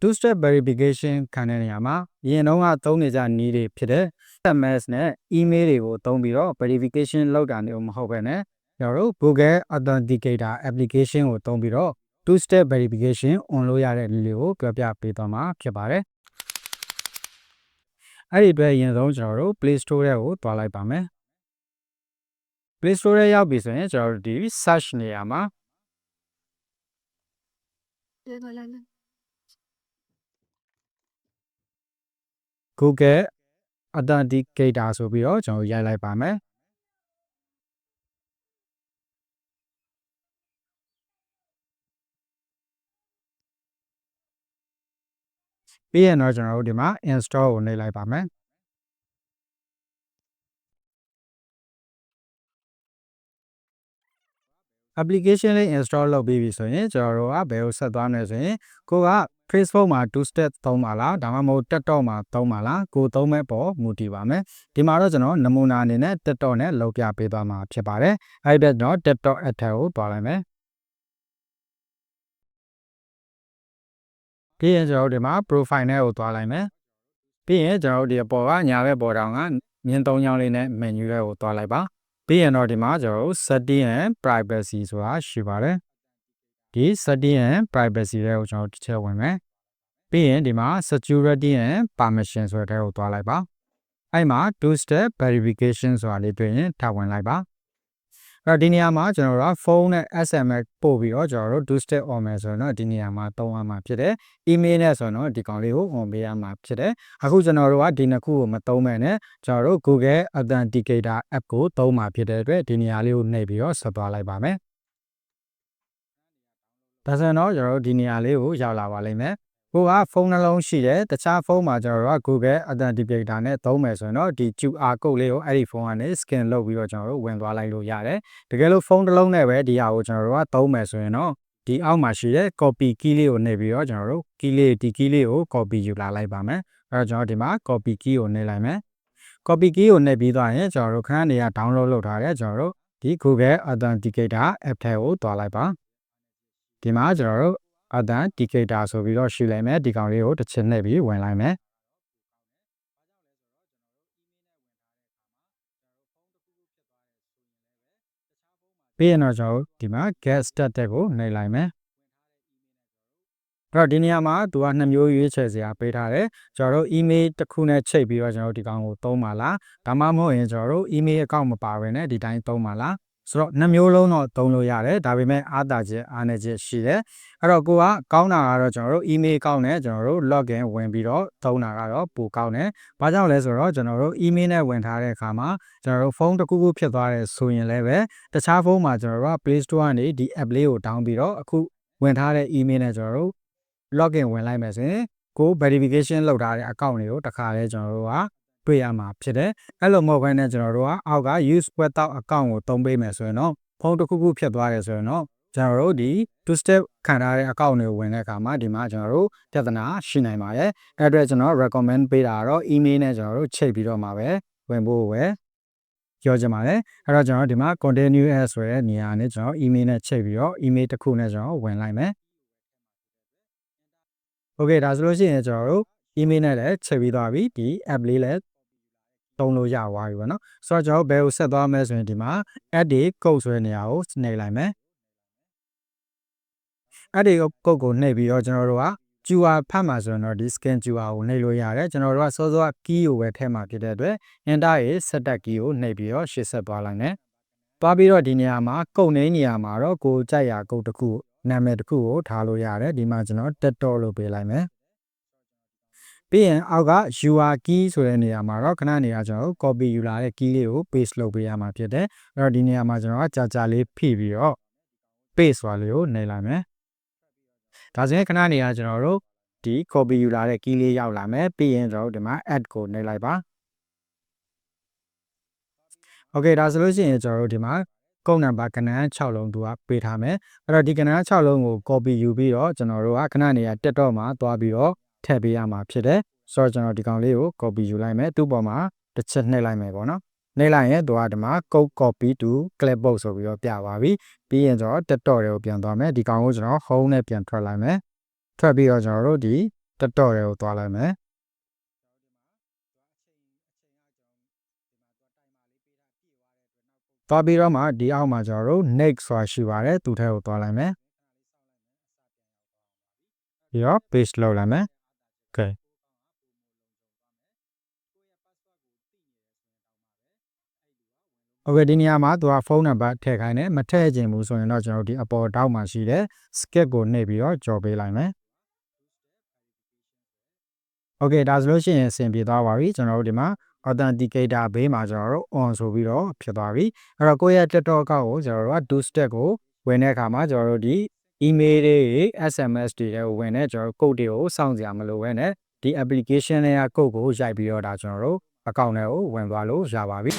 two step verification ခံတဲ့နေရာမှာအရင်တော့ကသုံးနေကြနည်းတွေဖြစ်တဲ့ SMS နဲ့ email တွေကိုသုံးပြီးတော့ verification လုပ်တာမျိုးမဟုတ်ဘဲနဲ့ကျွန်တော်တို့ Google Authenticator application ကိုသုံးပြီးတော့ two step verification on လုပ်ရတဲ့နည်းလေးကိုပြောပြပေးသွားမှာဖြစ်ပါတယ်အဲ့ဒီအတွက်အရင်ဆုံးကျွန်တော်တို့ Play Store ထဲကိုတွားလိုက်ပါမယ် Play Store ထဲရောက်ပြီဆိုရင်ကျွန်တော်တို့ဒီ search နေရာမှာ Google Authenticator ဆိုပြီးတော့ကျွန်တော်တို့ရိုက်လိုက်ပါမယ်ပြီးရင်တော့ကျွန်တော်တို့ဒီမှာ install ကိုနှိပ်လိုက်ပါမယ် application လေး install လုပ်ပြီးပြီဆိုရင်ကျွန်တော်တို့ကဘယ်ကိုဆက်သွားမလဲဆိုရင်ကိုက Facebook မှာ two step သုံးပါလားဒါမှမဟုတ် TikTok မှာသုံးပါလားကိုသုံးမဲ့ပေါ်မူတည်ပါမယ်ဒီမှာတော့ကျွန်တော်နမူနာအနေနဲ့ TikTok နဲ့လုပ်ပြပေးသွားမှာဖြစ်ပါတယ်အဲ့ဒီတော့ TikTok app ထဲကိုတွားလိုက်မယ်ပြီးရင်ကျွန်တော်တို့ဒီမှာ profile နဲ့ကိုတွားလိုက်မယ်ပြီးရင်ကျွန်တော်တို့ဒီအပေါ်ကညာဘက်ပေါ်တောင်ကမြင်းသုံးချောင်းလေးနဲ့ menu ရဲ့ကိုတွားလိုက်ပါပြီးရင်တော့ဒီမှာကျွန်တော်တို့ setting and privacy ဆိုတာရှိပါတယ် ဒီ setting and privacy တွေကိုကျွန်တော်တစ်ချက်ဝင်မယ်ပြီးရင်ဒီမှာ security and permission ဆိုတဲ့ကိုသွားလိုက်ပါအဲ့မှာ two step verification ဆိုတာလေးတွေ့ရင်ထပ်ဝင်လိုက်ပါအဲ့တော့ဒီနေရာမှာကျွန်တော်တို့ကဖုန်းနဲ့ SMS ပို့ပြီးတော့ကျွန်တော်တို့ two step on မယ်ဆိုရင်တော့ဒီနေရာမှာသုံးရမှာဖြစ်တယ် email နဲ့ဆိုရင်တော့ဒီကောင်လေးကို on ပေးရမှာဖြစ်တယ်အခုကျွန်တော်တို့ကဒီနှစ်ခုကိုမသုံးမဲ့နဲ့ကျွန်တော်တို့ Google Authenticator app ကိုသုံးမှာဖြစ်တဲ့အတွက်ဒီနေရာလေးကိုနှိပ်ပြီးတော့ဆက်သွားလိုက်ပါမယ် ဒါဆိုရင်တော့ကျွန်တော်တို့ဒီနေရာလေးကိုရောက်လာပါလိမ့်မယ်ကိုကဖုန်းနှလုံးရှိတယ်တခြားဖုန်းမှာကျွန်တော်တို့က Google Authenticator နဲ့သုံးမယ်ဆိုရင်တော့ဒီ QR code လေးကိုအဲ့ဒီဖုန်းကနေ scan လုပ်ပြီးတော့ကျွန်တော်တို့ဝင်သွားလိုက်လို့ရတယ်တကယ်လို့ဖုန်းတစ်လုံးနဲ့ပဲဒီဟာကိုကျွန်တော်တို့ကသုံးမယ်ဆိုရင်တော့ဒီအောက်မှာရှိတဲ့ copy key လေးကိုနှိပ်ပြီးတော့ကျွန်တော်တို့ key လေးဒီ key လေးကို copy ယူလာလိုက်ပါမယ်အဲ့တော့ကျွန်တော်ဒီမှာ copy key ကိုနှိပ်လိုက်မယ် copy key ကိုနှိပ်ပြီးသွားရင်ကျွန်တော်တို့ခဏနေရ download လုပ်ထားတယ်ကျွန်တော်တို့ဒီ Google Authenticator app ထဲကိုတွားလိုက်ပါ ဒီမှာကျွန်တော်တို့ Authenticator ဆိုပြီးတော့ရှိလိုက်မယ်ဒီကောင်လေးကိုတစ်ချက်နှိပ်ပြီးဝင်လိုက်မယ်ပြီးရင်တော့ကျွန်တော်တို့ဒီမှာ get started ကိုနှိပ်လိုက်မယ်အဲ့တော့ဒီနေရာမှာသူကနှစ်မျိုးရွေးချယ်စရာပေးထားတယ်ကျွန်တော်တို့ email တစ်ခုနဲ့ချိန်ပြီးတော့ကျွန်တော်တို့ဒီကောင်ကိုသုံးပါလားဒါမှမဟုတ်ရင်ကျွန်တော်တို့ email account မပါဘဲနဲ့ဒီတိုင်းသုံးပါလား ဆိုတော့နှစ်မျိုးလုံးတော့သုံးလို့ရတယ်ဒါပေမဲ့အားသာချက်အားနည်းချက်ရှိတယ်အဲ့တော့ကိုကကောင်းတာကတော့ကျွန်တော်တို့ email account နဲ့ကျွန်တော်တို့ login ဝင်ပြီးတော့သုံးတာကတော့ပိုကောင်းတယ်ဘာကြောင့်လဲဆိုတော့ကျွန်တော်တို့ email နဲ့ဝင်ထားတဲ့အခါမှာကျွန်တော်တို့ဖုန်းတစ်ခုခုဖြစ်သွားတယ်ဆိုရင်လည်းပဲတခြားဖုန်းမှာကျွန်တော်တို့က Play Store ကနေဒီ app လေးကို down ပြီးတော့အခုဝင်ထားတဲ့ email နဲ့ကျွန်တော်တို့ login ဝင်လိုက်မယ်ဆိုရင်ကို verification လုပ်ထားတဲ့ account တွေကိုတစ်ခါလဲကျွန်တော်တို့က တွေ့ရမှာဖြစ်တယ်အဲ့လိုမဟုတ်ဘဲနဲ့ကျွန်တော်တို့ကအောက်က use without account ကိုသုံးပေးမယ်ဆိုရင်တော့ဖုန်းတစ်ခုခုဖြစ်သွားတယ်ဆိုရင်တော့ကျွန်တော်တို့ဒီ two step ခံထားတဲ့ account တွေကိုဝင်တဲ့အခါမှာဒီမှာကျွန်တော်တို့ပြဿနာရှိနိုင်ပါတယ်အဲ့အတွက်ကျွန်တော် recommend ပေးတာကတော့ email နဲ့ကျွန်တော်တို့ချိန်ပြီးတော့မှာပဲဝင်ဖို့ပဲပြောချင်ပါတယ်အဲ့တော့ကျွန်တော်ဒီမှာ continue as ဆိုတဲ့နေရာနဲ့ကျွန်တော် email နဲ့ချိန်ပြီးတော့ email တစ်ခုနဲ့ကျွန်တော်ဝင်လိုက်မယ် โอเคဒါဆိုလို့ရှိရင်ကျွန်တော်တို့ email နဲ့လည်းချိန်ပြီးသွားပြီဒီ app လေးလည်း သုံးလို့ရသွားပြီပေါ့နော်ဆိုတော့ကျွန်တော်ဘယ်ကိုဆက်သွားမလဲဆိုရင်ဒီမှာ add တွေ code ဆိုတဲ့နေရာကိုနှိပ်လိုက်မယ် add တွေ code ကိုနှိပ်ပြီးတော့ကျွန်တော်တို့က QR ဖတ်မှာဆိုရင်တော့ဒီ scan QR ကိုနှိပ်လို့ရတယ်ကျွန်တော်တို့ကစောစောက key ကိုပဲထည့်မှာဖြစ်တဲ့အတွက် enter ရေး setup key ကိုနှိပ်ပြီးတော့ရှေ့ဆက်သွားလိုက်မယ်သွားပြီးတော့ဒီနေရာမှာကုတ်နေနေရာမှာတော့ကိုကြိုက်ရာကုတ်တစ်ခုနာမည်တစ်ခုကိုထားလို့ရတယ်ဒီမှာကျွန်တော် TikTok လို့ပေးလိုက်မယ် ပြီးရင်အောက်က UR key ဆိုတဲ့နေရာမှာတော့ခဏနေရာကျွန်တော် copy ယူလာတဲ့ key လေးကို paste လုပ်ပေးရမှာဖြစ်တယ်အဲ့တော့ဒီနေရာမှာကျွန်တော်ကကြာကြာလေးဖိပြီးတော့ paste ဆိုတာလေးကိုနှိပ်လိုက်မယ်ဒါဆိုရင်ခဏနေရာကျွန်တော်တို့ဒီ copy ယူလာတဲ့ key လေးရောက်လာမယ်ပြီးရင်ကျွန်တော်တို့ဒီမှာ add ကိုနှိပ်လိုက်ပါ Okay ဒါဆိုလို့ရှိရင်ကျွန်တော်တို့ဒီမှာကုတ်နံပါတ်ကဏ္ဍ6လုံးသူကပေးထားမယ်အဲ့တော့ဒီကဏ္ဍ6လုံးကို copy ယူပြီးတော့ကျွန်တော်တို့ကခဏနေရာတက်တော့မှာသွားပြီးတော့ ထည့်ပေးရမှာဖြစ်တယ်ဆိုတော့ကျွန်တော်ဒီကောင်လေးကို copy ယူလိုက်မယ်သူ့ပေါ်မှာတစ်ချက်နှိပ်လိုက်မယ်ပေါ့နော်နှိပ်လိုက်ရင်သူကဒီမှာ code copy to clipboard ဆိုပြီးတော့ပြပါပြီပြီးရင်ကျွန်တော်တက်တော့တွေကိုပြန်သွားမယ်ဒီကောင်ကိုကျွန်တော် home နဲ့ပြန်ထွက်လိုက်မယ်ထွက်ပြီးတော့ကျွန်တော်တို့ဒီတက်တော့တွေကိုသွားလိုက်မယ်သွားပြီးတော့မှဒီအောက်မှာကျွန်တော်တို့ next ဆိုတာရှိပါတယ်သူထဲကိုသွားလိုက်မယ်ပြီးတော့ paste လုပ်လိုက်မယ် okay โอเคဒီနေရာမှာသူကဖုန်းနံပါတ်ထည့်ခိုင်းတယ်မထည့်ချင်ဘူးဆိုရင်တော့ကျွန်တော်တို့ဒီအပေါ်တောက်မှာရှိတဲ့ skip ကိုနှိပ်ပြီးတော့ကြော်ပေးလိုက်မယ်โอเคဒါဆိုလို့ရှိရင်အဆင်ပြေသွားပါပြီကျွန်တော်တို့ဒီမှာ authenticator ဘေးမှာကျွန်တော်တို့ on ဆိုပြီးတော့ဖြစ်သွားပြီအဲ့တော့ကိုယ့်ရဲ့ TikTok account ကိုကျွန်တော်တို့က two step ကိုဝင်တဲ့အခါမှာကျွန်တော်တို့ဒီ email တွေ SMS တွေကိုဝင်တဲ့ကျွန်တော်တို့ code တွေကိုစောင့်ကြရမလို့ပဲနဲ့ဒီ application တွေက code ကိုရိုက်ပြီးတော့ဒါကျွန်တော်တို့ account တွေကိုဝင်သွားလို့ရပါပြီ